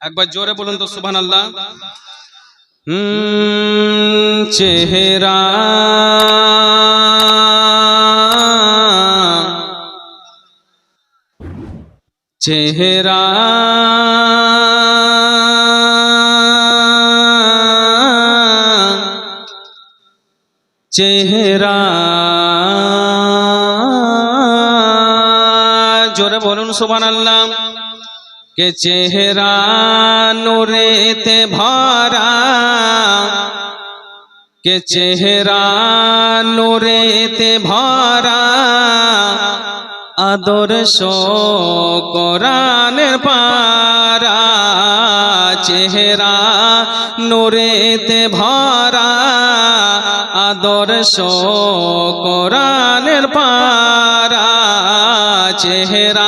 একবার জোরে বলুন তো সুবহান আল্লাহ চেহারা। চেহারা। চেহারা। জোরে বলুন সুবহান আল্লাহ কে চেহারা নূরেতে ভরা? কে চেহারা নূরেতে ভরা? আদর্শ কোরআনের পারা। চেহারা নূরেতে ভরা। আদর্শ কোরআনের পারা। চেহারা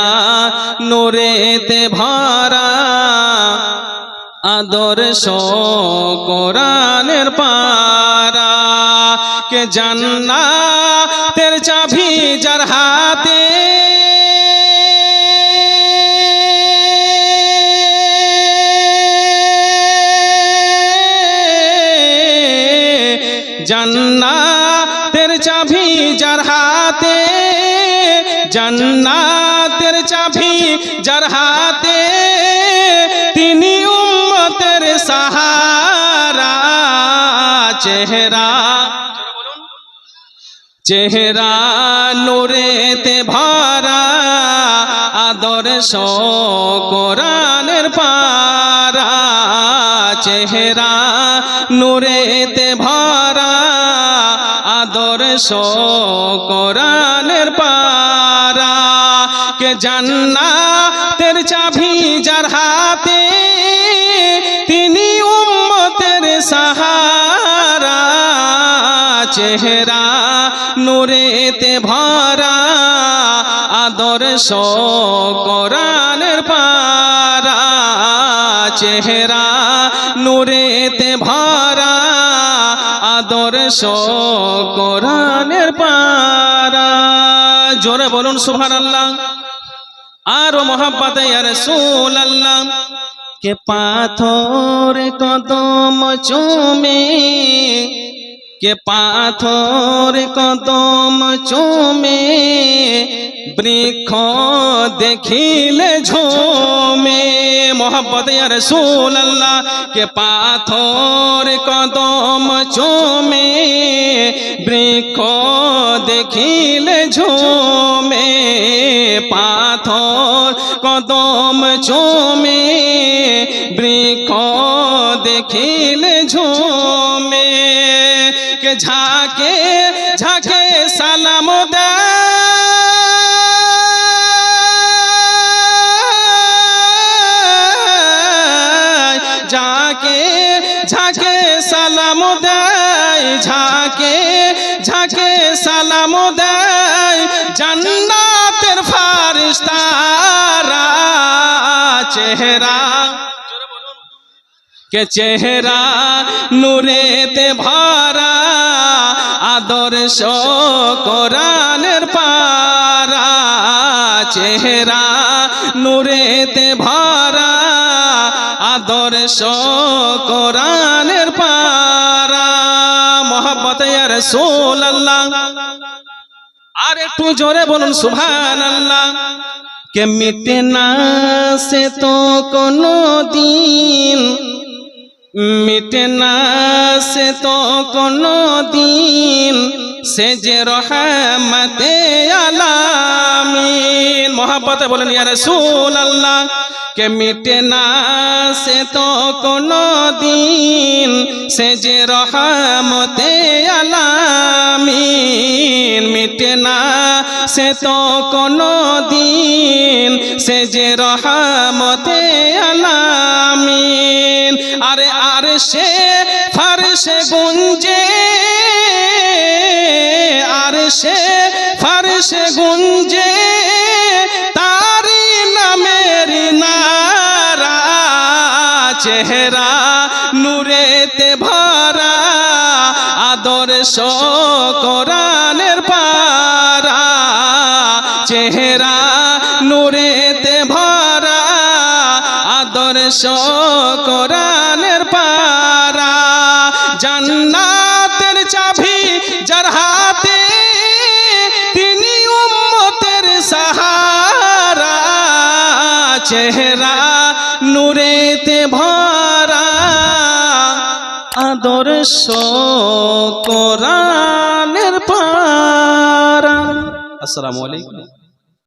নূরেতে ভরা আদর্শ কোরআনের পারা। কে জান্না তের চাবি যার হাতে? জান্নাতের চাবি যার হাতে? জান্নাতের চাবি যার হাতে, তিনি উম্মতের সাহারা, চেহারা। চেহারা নূরেতে ভরা, আদর্শ কোরআনের পারা। চেহারা নূরেতে ভরা, আদর্শ কোরআনের পারা। কে জান্নাতের চাবি যার হাতে, তিনি উম্মতের সাহারা, চেহারা নূরেতে ভরা, আদর্শ কোরআনের পারা, চেহারা নূরেতে ভরা, আদর্শ কোরআনের পারা। জোরে বলুন সুবহানাল্লাহ। আর মোহাব্বতে রসুল আল্লাহ কে পাথর কদম চুমে, কে পাথর কদম চুমে, বৃক্ষ দেখিলে ঝোমে। মোহাম্মদ রসুল আল্লাহ কে পাথর কদম চুমে, বৃক্ষ দেখিলে ঝোমে। কদম চুমে বৃক্ষ দেখিলে ঝোমে কে ঝাঁকে ঝাঁকে সালাম দেয় ঝাঁকে ঝাঁকে সালাম দেয় ঝাঁকে ঝাঁকে সালাম দেয় জান্নাতের চেহারা, কে চেহারা নূরেতে ভরা আদর্শ কোরআনের পারা। চেহারা নূরেতে ভরা আদর্শ কোরআনের পারা। মোহাম্মত রসুল আল্লাহ আর একটু জোরে বলুন সুভান আল্লাহ কে মিটে না সে তো কোনো দিন মিটে না সে তো কোনো দিন সে যে রহমতে আলামিন। মহাপতে বলেন, ইয়া আল্লাহ কে মিটে না সে তো কোনো দিন সে যে রহমতে আলামিন। মিটে না সে তো কোনো দিন সে যে রহমতে আলামিন। আরে, আর সে ফারসে গুঞ্জে, আর সে ফারসে গুঞ্জে তারি নামের নারা চেহারা নূরেতে ভরা আদর্শ পারা চেহারা নূরেতে ভরা, আদর্শ কোরআনের পারা। জান্নাতের চাবি যার হাতে, তিনি উম্মতের সাহারা। চেহারা নূরেতে ভরা, আদর্শ কোরআনের পারা। আসসালামু আলাইকুম।